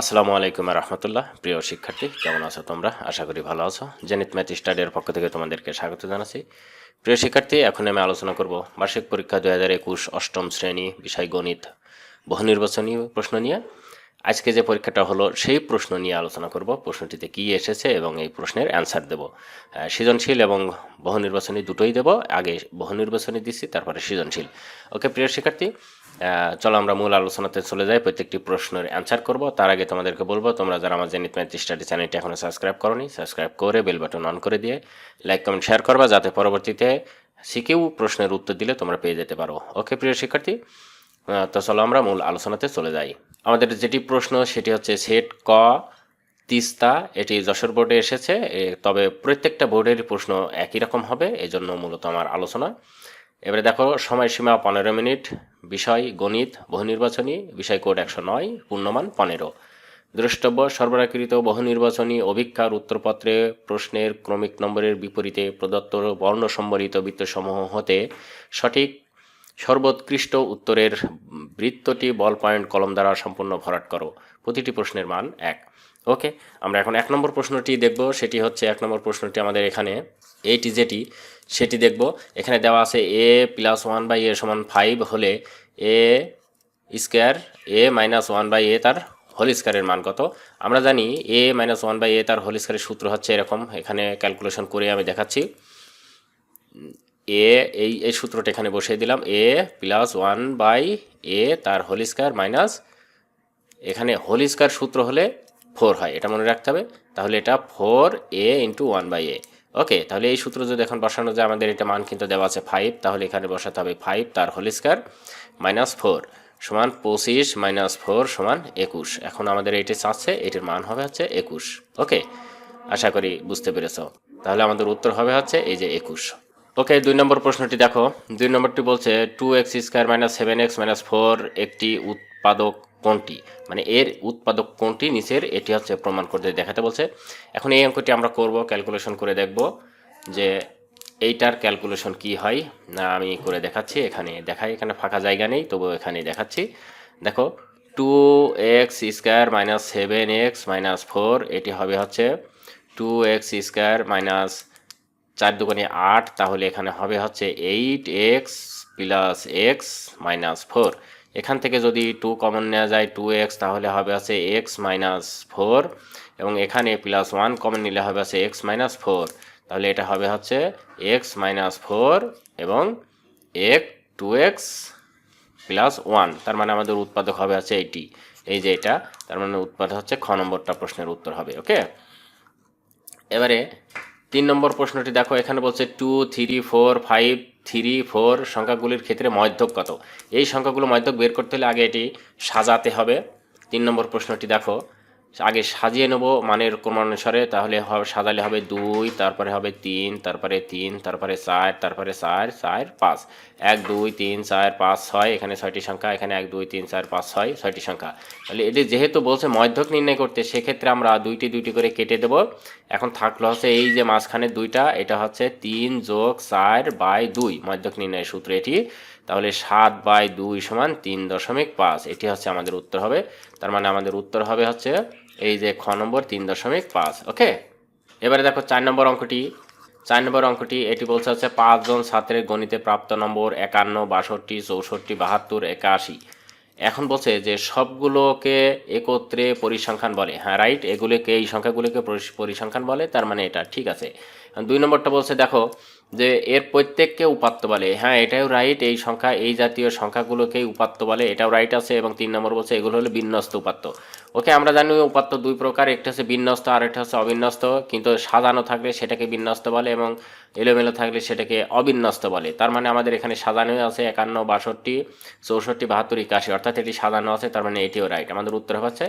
আসসালামু আলাইকুম রহমতুল্লাহ। প্রিয় শিক্ষার্থী, কেমন আছো তোমরা? আশা করি ভালো আছো। জেনিত ম্যাথ স্টাডির পক্ষ থেকে তোমাদেরকে স্বাগত জানাচ্ছি। প্রিয় শিক্ষার্থী, এখন আমি আলোচনা করব বার্ষিক পরীক্ষা হাজার একুশ অষ্টম শ্রেণি বিষয় গণিত বহু নির্বাচনী প্রশ্ন নিয়ে। আজকে যে পরীক্ষাটা হলো, সেই প্রশ্ন নিয়ে আলোচনা করব। প্রশ্নটিতে কি এসেছে এবং এই প্রশ্নের অ্যান্সার দেব। সৃজনশীল এবং বহু নির্বাচনী দুটোই দেব। আগে বহু নির্বাচনী দিচ্ছি, তারপরে সৃজনশীল। ওকে, প্রিয় শিক্ষার্থী চলো আমরা মূল আলোচনাতে চলে যাই, প্রত্যেকটি প্রশ্নের অ্যান্সার করব। তার আগে তোমাদেরকে বলব, তোমরা যারা আমার জেনিত স্টাডি চ্যানেলটি এখনও সাবস্ক্রাইব করনি সাবস্ক্রাইব করে বেল বাটন অন করে দিয়ে লাইক কমেন্ট শেয়ার করবা, যাতে পরবর্তীতে শিখেও প্রশ্নের উত্তর দিলে তোমরা পেয়ে যেতে পারো। ওকে প্রিয় শিক্ষার্থী? তো চলো আমরা মূল আলোচনাতে চলে যাই। আমাদের যেটি প্রশ্ন, সেটি হচ্ছে সেট ক তিস্তা, এটি যশোর বোর্ডে এসেছে। তবে প্রত্যেকটা বোর্ডেরই প্রশ্ন একই রকম হবে এই জন্য মূলত আমার আলোচনা। এবারে দেখো, সময়সীমা পনেরো মিনিট, বিষয় গণিত, বহুনির্বাচনী, বিষয় কোড একশো নয়, পূর্ণমান পনেরো। দ্রষ্টব্য, সরবরাহকৃত বহুনির্বাচনী অভিক্ষার উত্তরপত্রে প্রশ্নের ক্রমিক নম্বরের বিপরীতে প্রদত্ত বর্ণ সম্বলিত বৃত্তসমূহ হতে সঠিক সর্বোৎকৃষ্ট উত্তরের বৃত্তটি বল পয়েন্ট কলম দ্বারা সম্পূর্ণ ভরাট করো। প্রতিটি প্রশ্নের মান এক। ওকে আমরা এখন এক নম্বর প্রশ্নটি দেখব। সেটি হচ্ছে এক নম্বর প্রশ্নটি আমাদের এখানে। এইটি যেটি সেটি দেখব। এখানে দেওয়া আছে a plus one by a সমান ফাইভ হলে a square a minus one by a তার হোল স্কোয়ারের মান কত? আমরা জানি a minus one by a তার হোল স্কোয়ারের সূত্র হচ্ছে এরকম। এখানে ক্যালকুলেশন করে আমি দেখাচ্ছি। এ এই এই সূত্রটা এখানে বসিয়ে দিলাম। A plus one by a তার হোল স্কোয়ার মাইনাস এখানে হোল স্কোয়ার সূত্র হলে ফোর হয়, এটা মনে রাখতে হবে। তাহলে এটা four a into one by a. Okay, তাহলে এই সূত্র যদি এখন বসানো যায়, আমাদের এটা মান কিন্তু দেওয়া আছে ফাইভ তাহলে এখানে বসাতে হবে ফাইভ তার হোল স্কোয়ার মাইনাস ফোর সমান পঁচিশ মাইনাস ফোর সমান একুশ। এখন আমাদের এইটি চাচ্ছে, এটির মান হবে হচ্ছে একুশ। ওকে, আশা করি বুঝতে পেরেছ। তাহলে আমাদের উত্তর হবে হচ্ছে এই যে একুশ। ওকে, দুই নম্বর প্রশ্নটি দেখো। দুই নম্বরটি বলছে two x square minus seven x minus four একটি উৎপাদক কোনটি? মানে এর উৎপাদক কোনটি নিচের, এটি হচ্ছে প্রমাণ করতে দেখাতে বলছে। এখন এই অঙ্কটি আমরা করব ক্যালকুলেশন করে দেখব যে এইটার ক্যালকুলেশন কি হয়। না, আমি করে দেখাচ্ছি, এখানে দেখাই, এখানে ফাঁকা জায়গা নেই তবু এখানে দেখাচ্ছি। দেখো two x square minus seven x minus four এটি হবে হচ্ছে টু এক্স স্কোয়ার মাইনাস চার দুগুণে আট, তাহলে এখানে হবে হচ্ছে eight x plus x minus four এখান থেকে যদি টু কমন নেওয়া যায় টু এক্স তাহলে হবে আছে এক্স মাইনাস ফোর এবং এখানে প্লাস ওয়ান কমন নিলে হবে আছে এক্স মাইনাস ফোর তাহলে এটা হবে হচ্ছে এক্স মাইনাস ফোর এবং এক টু এক্স প্লাস ওয়ান তার মানে আমাদের উৎপাদক হবে আছে এইটি এই যে এটা, তার মানে উৎপাদক হচ্ছে খ নম্বরটা প্রশ্নের উত্তর হবে ওকে এবারে তিন নম্বর প্রশ্নটি দেখো, এখানে বলছে two three four five three, four সংখ্যাগুলির ক্ষেত্রে মধ্যক কত? এই সংখ্যাগুলো মধ্যক বের করতে হলে আগে এটি সাজাতে হবে। তিন নম্বর প্রশ্নটি দেখো। আগে সাজিয়ে নেব মানের ক্রমানুসারে, তাহলে সাজালে হবে দুই, তারপরে হবে তিন, তারপরে তিন, তারপরে চার তারপরে চার চার, পাঁচ। এক, দুই, তিন, চার, পাঁচ, ছয়, এখানে ছয়টি সংখ্যা, এখানে এক, দুই, তিন, চার, পাঁচ, ছয়, ছয়টি সংখ্যা। তাহলে এটি যেহেতু বলছে মধ্যক নির্ণয় করতে, সেক্ষেত্রে আমরা দুইটি দুইটি করে কেটে দেব। এখন থাকল হচ্ছে এই যে মাঝখানে দুইটা, এটা হচ্ছে তিন যোগ চার বাই দুই, মধ্যক নির্ণয়ের সূত্র এটি। তাহলে সাত বাই দুই সমান তিন দশমিক পাঁচ, এটি হচ্ছে আমাদের উত্তর হবে। তার মানে আমাদের উত্তর হবে হচ্ছে এই যে খ নম্বর, তিন দশমিক পাঁচ, ওকে? এবারে দেখো চার নম্বর অঙ্কটি। চার নম্বর অঙ্কটি, এটি বলছে হচ্ছে পাঁচজন ছাত্রের গণিতে প্রাপ্ত নম্বর একান্ন, বাষট্টি, চৌষট্টি, বাহাত্তর, একাশি। এখন বলছে যে সবগুলোকে একত্রে পরিসংখ্যান বলে। হ্যাঁ রাইট? এগুলোকে, এই সংখ্যাগুলোকে পরিস- পরিসংখ্যান বলে, তার মানে এটা, ঠিক আছে। দুই নম্বরটা বলছে, দেখো যে এর প্রত্যেককে উপাত্ত বলে। হ্যাঁ এটাও রাইট এই সংখ্যা, এই জাতীয় সংখ্যাগুলোকেই উপাত্ত বলে, এটাও রাইট আছে এবং তিন নম্বর বলছে এগুলো হলো বিন্যস্ত উপাত্ত। ওকে, আমরা জানি উপাত্ত দুই প্রকার, একটা হচ্ছে বিন্যস্ত, আর একটা হচ্ছে অবিন্যস্ত, কিন্তু সাজানো থাকলে সেটাকে বিন্যস্ত বলে এবং এলোমেলো থাকলে সেটাকে অবিন্যস্ত বলে। তার মানে আমাদের এখানে সাজানো আছে একান্ন, বাষট্টি, চৌষট্টি, বাহাত্তর, একাশি, অর্থাৎ এটি সাজানো আছে, তার মানে এটিও রাইট আমাদের উত্তর হচ্ছে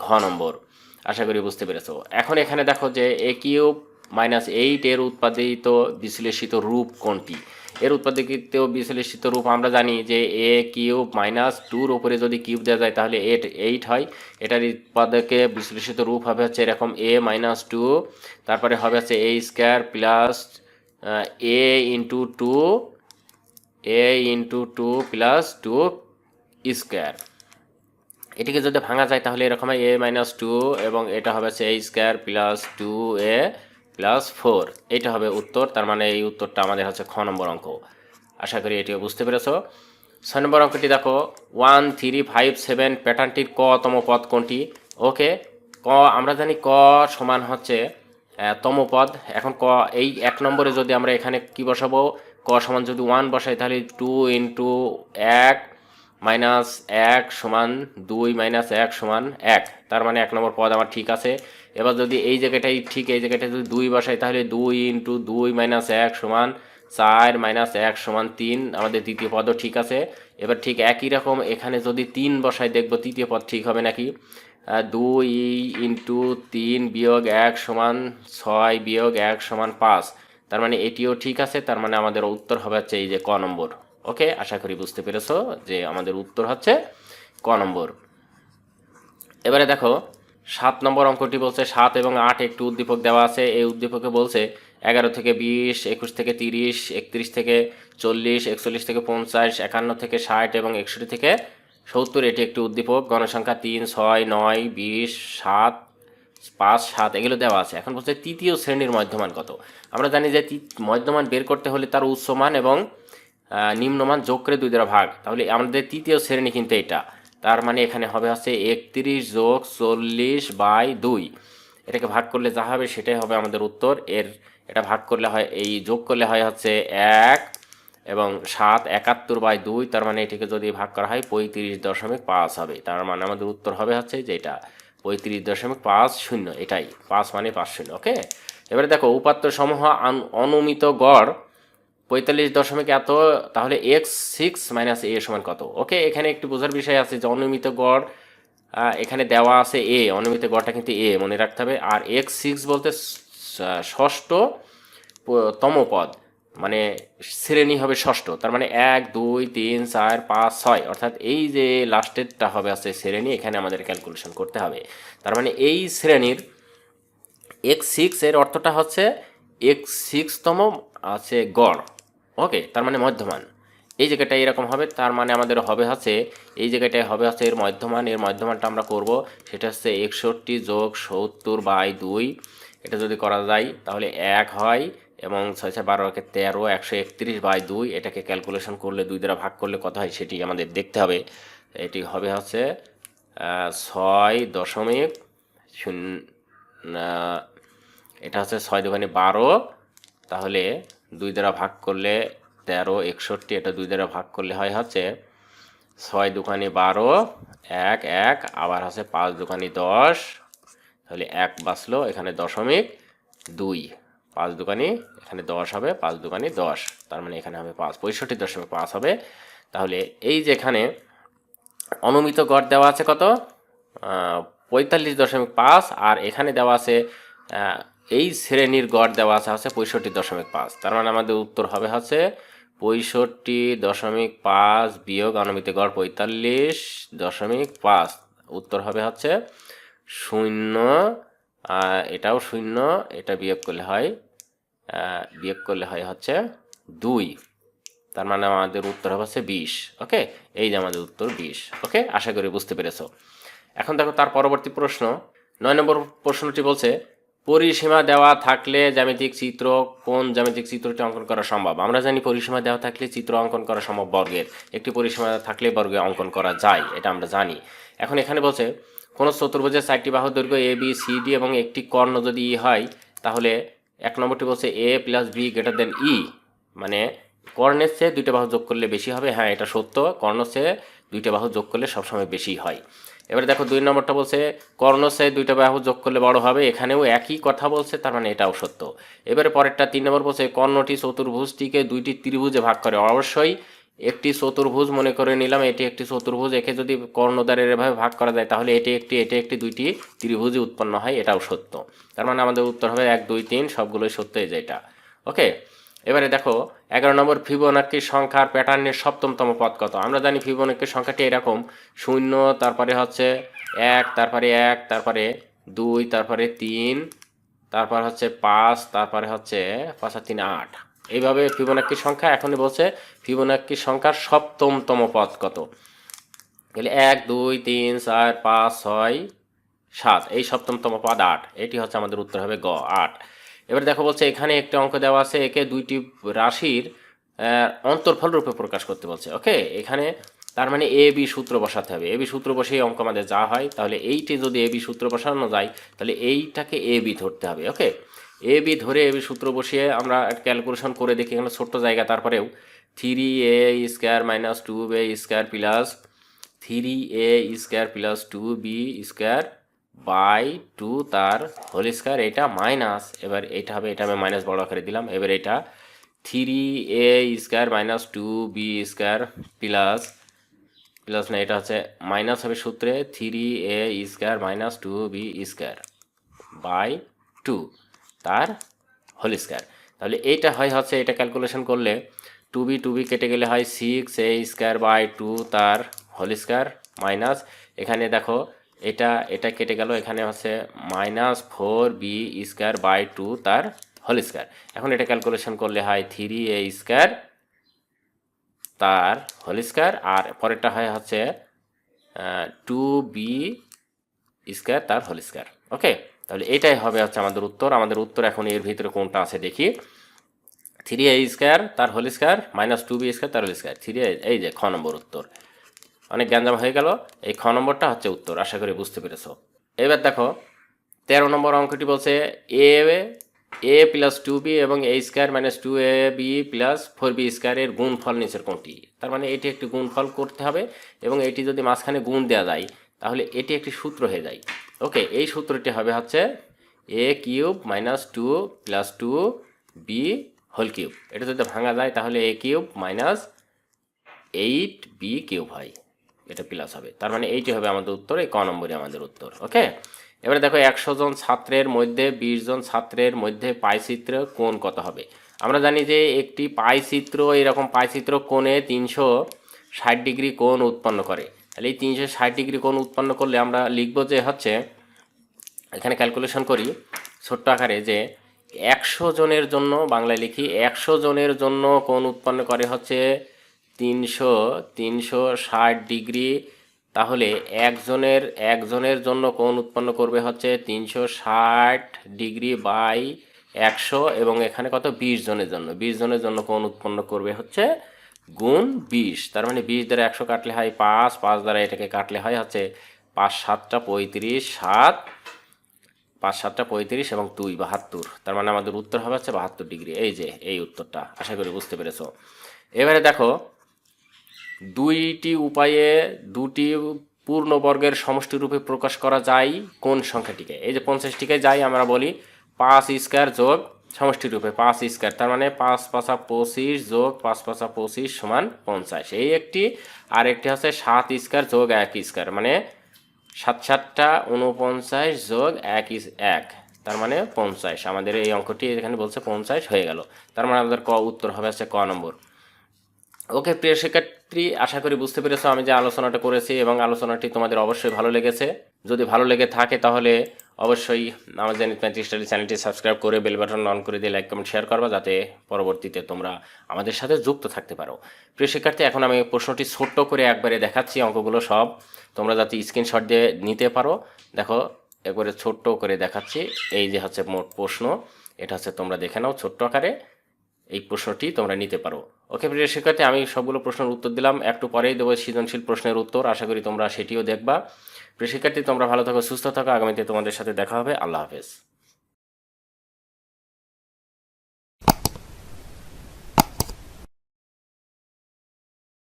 ঘ নম্বর। আশা করি বুঝতে পেরেছ। এখন এখানে দেখো যে এ কিউব মাইনাস এইট এর উৎপাদিত বিশ্লেষিত রূপ কোনটি? এর উৎপাদিত বিশ্লেষিত রূপ আমরা জানি যে এ কিউব মাইনাস টুর উপরে যদি কিউব দেওয়া যায় তাহলে এইট এইট হয়। এটার উৎপাদকে বিশ্লেষিত রূপ হবে হচ্ছে এরকম এ মাইনাস টু, তারপরে হবে হচ্ছে a square plus a into two, a into two plus two square. এটিকে যদি ভাঙা যায় তাহলে এরকম হয় এ মাইনাস টু এবং এটা হবে হচ্ছে a square plus two a plus four. এটা হবে উত্তর, তার মানে এই উত্তরটা আমাদের হচ্ছে খ নম্বর অঙ্ক। আশা করি এটিও বুঝতে পেরেছ। ছয় নম্বর অঙ্কটি দেখো ওয়ান থ্রি ফাইভ সেভেন প্যাটার্নটির কতম পদ কোনটি? ওকে, ক, আমরা জানি ক সমান হচ্ছে তম পদ। এখন ক, এই এক নম্বরে যদি আমরা এখানে কি বসাবো? ক সমান যদি ওয়ান বসাই, তাহলে টু ইন্টু এক মাইনাস এক সমান দুই মাইনাস এক সমান এক। তার মানে এক নম্বর পদ আমার ঠিক আছে। এবার যদি এই জায়গাটাই ঠিক, এই জায়গাটায় যদি দুই বসাই, তাহলে দুই ইন্টু দুই মাইনাস এক সমান চার মাইনাস এক সমান তিন, আমাদের দ্বিতীয় পদও ঠিক আছে। এবার ঠিক একই রকম, এখানে যদি তিন বসাই, দেখব তৃতীয় পদ ঠিক হবে নাকি? দুই ইন্টু তিন বিয়োগ এক সমান ছয় বিয়োগ এক সমান পাঁচ। তার মানে এটিও ঠিক আছে, তার মানে আমাদের উত্তর হবে হচ্ছে এই যে ক নম্বর। ওকে, আশা করি বুঝতে পেরেছ যে আমাদের উত্তর হচ্ছে ক নম্বর। এবারে দেখো সাত নম্বর অঙ্কটি বলছে সাত এবং আট একটি উদ্দীপক দেওয়া আছে। এই উদ্দীপকে বলছে এগারো থেকে বিশ, একুশ থেকে তিরিশ, একত্রিশ থেকে চল্লিশ, একচল্লিশ থেকে পঞ্চাশ, একান্ন থেকে ষাট এবং একষট্টি থেকে সত্তর। এটি একটি উদ্দীপক। গণসংখ্যা তিন, ছয়, নয়, বিশ, সাত, পাঁচ, সাত এগুলো দেওয়া আছে। এখন বলছে তৃতীয় শ্রেণির মধ্যমান কত? আমরা জানি যে মধ্যমান বের করতে হলে তার উচ্চমান এবং নিম্নমান যোগ করে দুই দ্বারা ভাগ। তাহলে আমাদের তৃতীয় শ্রেণি কিন্তু এটা। তার মানে এখানে হবে হচ্ছে একত্রিশ যোগ চল্লিশ বাই দুই। এটাকে ভাগ করলে যা হবে সেটাই হবে আমাদের উত্তর। এর, এটা ভাগ করলে হয়, এই যোগ করলে হয় হচ্ছে এক এবং সাত একাত্তর বাই দুই, তার মানে এটিকে যদি ভাগ করা হয় পঁয়ত্রিশ দশমিক পাঁচ হবে। তার মানে আমাদের উত্তর হবে হচ্ছে যেটা পঁয়ত্রিশ দশমিক পাঁচ শূন্য, এটাই। পাঁচ মানে পাঁচ শূন্য, ওকে? এবারে দেখো, উপাত্ত সমূহ অনুমিত গড় পঁয়তাল্লিশ দশমিক এত, তাহলে এক্স সিক্স মাইনাস এ সমান কত? ওকে এখানে একটু বোঝার বিষয় আছে যে অনুমিত গড় এখানে দেওয়া আছে এ অনুমিত গড়টা কিন্তু এ মনে রাখতে হবে। আর এক্স সিক্স বলতে ষষ্ঠ তম পদ মানে শ্রেণি হবে ষষ্ঠ, তার মানে এক, দুই, তিন, চার, পাঁচ, ছয়। অর্থাৎ এই যে লাস্টেরটা হবে আছে শ্রেণি, এখানে আমাদের ক্যালকুলেশন করতে হবে। তার মানে এই শ্রেণির এক্স সিক্স এর অর্থটা হচ্ছে এক্স সিক্সতম আছে গড়। ওকে, তার মানে মধ্যমান। এই জায়গাটা এরকম হবে, তার মানে আমাদের হবে হচ্ছে, এই জায়গাটায় হবে হচ্ছে এর মধ্যমান, এর মধ্যমানটা আমরা করব, সেটা হচ্ছে একষট্টি যোগ সত্তর বাই দুই। এটা যদি করা যায়, তাহলে এক হয়, এবং ছয় ছয় বারো একে তেরো, একশো একত্রিশ বাই দুই, এটাকে ক্যালকুলেশন করলে দুই দ্বারা ভাগ করলে কত হয়, সেটি আমাদের দেখতে হবে। এটি হবে হচ্ছে ছয় দশমিক শূন্য এটা হচ্ছে ছয় দোকানে বারো, তাহলে দুই দ্বারা ভাগ করলে তেরো, একষট্টি, এটা দুই দ্বারা ভাগ করলে হয় হচ্ছে ছয় দোকানি বারো, এক এক, আবার হচ্ছে পাঁচ দোকানে দশ, তাহলে এক বাঁচলো এখানে দশমিক দুই। পাঁচ দোকানি এখানে দশ হবে, পাঁচ দোকানি দশ, তার মানে এখানে হবে পাঁচ, পঁয়ষট্টি দশমিক পাঁচ হবে। তাহলে এই যে এখানে অনুমিত গড় দেওয়া আছে কত? পঁয়তাল্লিশ দশমিক পাঁচ, আর এখানে দেওয়া আছে এই শ্রেণির গড় দেওয়া আছে হচ্ছে পঁয়ষট্টি দশমিক পাঁচ। তার মানে আমাদের উত্তর হবে হচ্ছে পঁয়ষট্টি দশমিক পাঁচ বিয়োগ অনুমিত গড় পঁয়তাল্লিশ দশমিক পাঁচ। উত্তর হবে হচ্ছে শূন্য এটাও শূন্য, এটা বিয়োগ করলে হয় বিয়োগ করলে হয় হচ্ছে দুই। তার মানে আমাদের উত্তর হবে হচ্ছে বিশ, ওকে? এই যে আমাদের উত্তর বিশ, ওকে? আশা করি বুঝতে পেরেছ। এখন দেখো তার পরবর্তী প্রশ্ন। নয় নম্বর প্রশ্নটি বলছে পরিসীমা দেওয়া থাকলে জ্যামিতিক চিত্র কোন জ্যামিতিক চিত্রটি অঙ্কন করা সম্ভব? আমরা জানি পরিসীমা দেওয়া থাকলে চিত্র অঙ্কন করা সম্ভব বর্গের। একটি পরিসীমা থাকলে বর্গে অঙ্কন করা যায়, এটা আমরা জানি। এখন এখানে বলছে, কোনো চতুর্ভুজের চারটি বাহু দৈর্ঘ্য এ বি সি ডি এবং একটি কর্ণ যদি ই হয়, তাহলে এক নম্বরটি বলছে a plus b greater than e মানে কর্ণের চেয়ে দুইটা বাহু যোগ করলে বেশি হবে। হ্যাঁ এটা সত্য কর্ণ চেয়ে দুইটা বাহু যোগ করলে সবসময় বেশি হয়। এবারে দেখো দুই নম্বরটা বলছে কর্ণ চেয়ে দুইটা বাহু যোগ করলে বড় হবে, এখানেও একই কথা বলছে, তার মানে এটাও সত্য। এবারে পরেরটা তিন নম্বর বলছে, কর্ণটি চতুর্ভুজটিকে দুইটি ত্রিভুজে ভাগ করে। অবশ্যই একটি চতুর্ভুজ মনে করে নিলাম, এটি একটি চতুর্ভুজ, একে যদি কর্ণদ্বারের এভাবে ভাগ করা যায়, তাহলে এটি একটি এটি একটি দুইটি ত্রিভুজই উৎপন্ন হয়, এটাও সত্য। তার মানে আমাদের উত্তর হবে এক, দুই, তিন, সবগুলোই সত্য এই যে এটা। ওকে এবারে দেখো, এগারো নম্বর, ফিবোনাক্কি সংখ্যার প্যাটার্নের সপ্তমতম পদ কত? আমরা জানি ফিবোনাক্কি সংখ্যাটি এরকম, শূন্য, তারপরে হচ্ছে এক, তারপরে এক, তারপরে দুই, তারপরে তিন, তারপর হচ্ছে পাঁচ, তারপরে হচ্ছে পাঁচ আর তিন, আট। এইভাবে ফিবোনাক্কি সংখ্যা এখনই বলছে, ফিবোনাক্কি সংখ্যার সপ্তমতম পদ কত? তাহলে এক, দুই, তিন, চার, পাঁচ, ছয়, সাত, এই সপ্তমতম পদ আট। এটি হচ্ছে আমাদের উত্তর হবে গ, আট। এবার দেখো বলছে, এখানে একটা অঙ্ক দেওয়া আছে, একে দুইটি রাশির অন্তর্ফল রূপে প্রকাশ করতে বলছে, ওকে? এখানে তার মানে এ, বি সূত্র বসাতে হবে। এ, বি সূত্র বসে অঙ্ক আমাদের যা হয়, তাহলে এইটি যদি এ, বি সূত্র বসানো যায়, তাহলে এইটাকে এ, বি ধরতে হবে, ওকে? এ, বি ধরে এ, বি সূত্র বসিয়ে আমরা ক্যালকুলেশন করে দেখি, এখানে ছোট্ট জায়গা, তারপরেও three a square minus two a square plus three a square plus two b square by two তার হোল স্কোয়ার এটা মাইনাস এবার এটা হবে, এটা আমি মাইনাস বড় আকারে দিলাম, এবার এটা three a square minus two b square plus plus না, এটা হচ্ছে মাইনাস হবে সূত্রে three a square minus two b square by two তার হোল স্কোয়ার তাহলে এইটা হয় হচ্ছে, এটা ক্যালকুলেশন করলে টু বি টু বি কেটে গেলে হয় six a square by two তার হোল স্কোয়ার মাইনাস এখানে দেখো এটা এটা কেটে গেল, এখানে হচ্ছে minus four b square by two তার হোল স্কোয়ার এখন এটা ক্যালকুলেশন করলে হয় থ্রি এ স্কোয়ার তার হোল স্কোয়ার আর পরেরটা হয় হচ্ছে টু বি স্কোয়ার তার হোল স্কোয়ার ওকে তাহলে এটাই হবে হচ্ছে আমাদের উত্তর। আমাদের উত্তর এখন এর ভিতরে কোনটা আছে দেখি। থ্রি এ স্কোয়ার তার whole square minus two b square তার হোল স্কোয়ার থ্রি এই যে খ নম্বর উত্তর। অনেক গ্যাঞ্জাম হয়ে গেল। এই খ নম্বরটা হচ্ছে উত্তর, আশা করি বুঝতে পেরেছ। এবার দেখো, তেরো নম্বর অঙ্কটি বলছে a a plus two b এবং a square minus two a b plus four b স্কোয়ারের গুণফল নিচের কোনটি তার মানে এটি একটি গুণফল করতে হবে এবং এটি যদি মাঝখানে গুণ দেওয়া যায়, তাহলে এটি একটি সূত্র হয়ে যায়। ওকে, এই সূত্রটি হবে হচ্ছে a cube minus two plus two b whole cube. এটা যদি ভাঙা যায়, তাহলে a cube minus eight b cube হয়। এটা প্লাস হবে। তার মানে এইটি হবে আমাদের উত্তর, এই ক নম্বরে আমাদের উত্তর ওকে এবারে দেখো একশো জন ছাত্রের মধ্যে, বিশ জন ছাত্রের মধ্যে পাইচিত্র কোণ কত হবে? আমরা জানি যে একটি পাইচিত্র, এরকম পাইচিত্র কোণে তিনশো ষাট ডিগ্রি কোণ উৎপন্ন করে। তাহলে এই তিনশো ষাট ডিগ্রি কোণ উৎপন্ন করলে আমরা লিখব যে হচ্ছে, এখানে ক্যালকুলেশন করি, ছোট্ট আকারে যে একশো জনের জন্য, বাংলায় লিখি, একশো জনের জন্য কোণ উৎপন্ন করে হচ্ছে তিনশো তিনশো ষাট ডিগ্রি, তাহলে একজনের একজনের জন্য কোণ উৎপন্ন করবে হচ্ছে তিনশো ষাট ডিগ্রি বাই একশো এবং এখানে কত? বিশ জনের জন্য। বিশ জনের জন্য কোণ উৎপন্ন করবে হচ্ছে গুণ বিশ। তার মানে বিশ দ্বারা একশো কাটলে হয় পাঁচ পাঁচ দ্বারা এটাকে কাটলে হয় হচ্ছে পাঁচ সাতটা পঁয়ত্রিশ, সাত, পাঁচ সাতটা পঁয়ত্রিশ এবং দুই, বাহাত্তর। তার মানে আমাদের উত্তর হবে হচ্ছে বাহাত্তর ডিগ্রি। এই যে, এই উত্তরটা। আশা করি বুঝতে পেরেছ। এবারে দেখো দুইটি উপায়ে দুটি পূর্ণবর্গের সমষ্টিরূপে প্রকাশ করা যায় কোন সংখ্যাটিকে? এই যে পঞ্চাশটিকে যাই আমরা বলি পাঁচ স্কোয়ার যোগ সমষ্টিরূপে, পাঁচ স্কোয়ার, তার মানে পাঁচ পাঁচা পঁচিশ যোগ পাঁচ পাঁচা পঁচিশ সমান পঞ্চাশ। এই একটি, আর একটি হচ্ছে সাত স্কোয়ার যোগ এক স্কোয়ার মানে সাত সাতটা উনপঞ্চাশ যোগ এক এক, তার মানে পঞ্চাশ। আমাদের এই অঙ্কটি এখানে বলছে পঞ্চাশ হয়ে গেল। তার মানে আমাদের ক উত্তর হবে হচ্ছে ক নম্বর। ওকে প্রিয় শিক্ষার্থী, আশা করি বুঝতে পেরেছ আমি যে আলোচনাটা করেছি এবং আলোচনাটি তোমাদের অবশ্যই ভালো লেগেছে। যদি ভালো লেগে থাকে তাহলে অবশ্যই জেনিত ম্যাথ স্টাডি চ্যানেলটি সাবস্ক্রাইব করে বেল বাটন অন করে দিয়ে লাইক, কমেন্ট, শেয়ার করবা যাতে পরবর্তীতে তোমরা আমাদের সাথে যুক্ত থাকতে পারো। প্রিয় শিক্ষার্থী, এখন আমি প্রশ্নটি ছোট্ট করে একবারে দেখাচ্ছি, অঙ্কগুলো সব তোমরা যাতে স্ক্রিনশট দিয়ে নিতে পারো। দেখো, একবারে ছোট্ট করে দেখাচ্ছি, এই যে হচ্ছে মোট প্রশ্ন, এটা হচ্ছে তোমরা দেখে নাও ছোট্ট আকারে। এই প্রশ্নটি তোমরা নিতে পারো। ওকে, প্রিয় শিক্ষার্থী, আমি সবগুলো প্রশ্নের উত্তর দিলাম। একটু পরেই দেবো সৃজনশীল প্রশ্নের উত্তর। আশা করি তোমরা সেটিও দেখবা। প্রিয় শিক্ষার্থী, তোমরা ভালো থাকো, সুস্থ থাকো। আগামীতে তোমাদের সাথে দেখা হবে। আল্লাহ হাফেজ।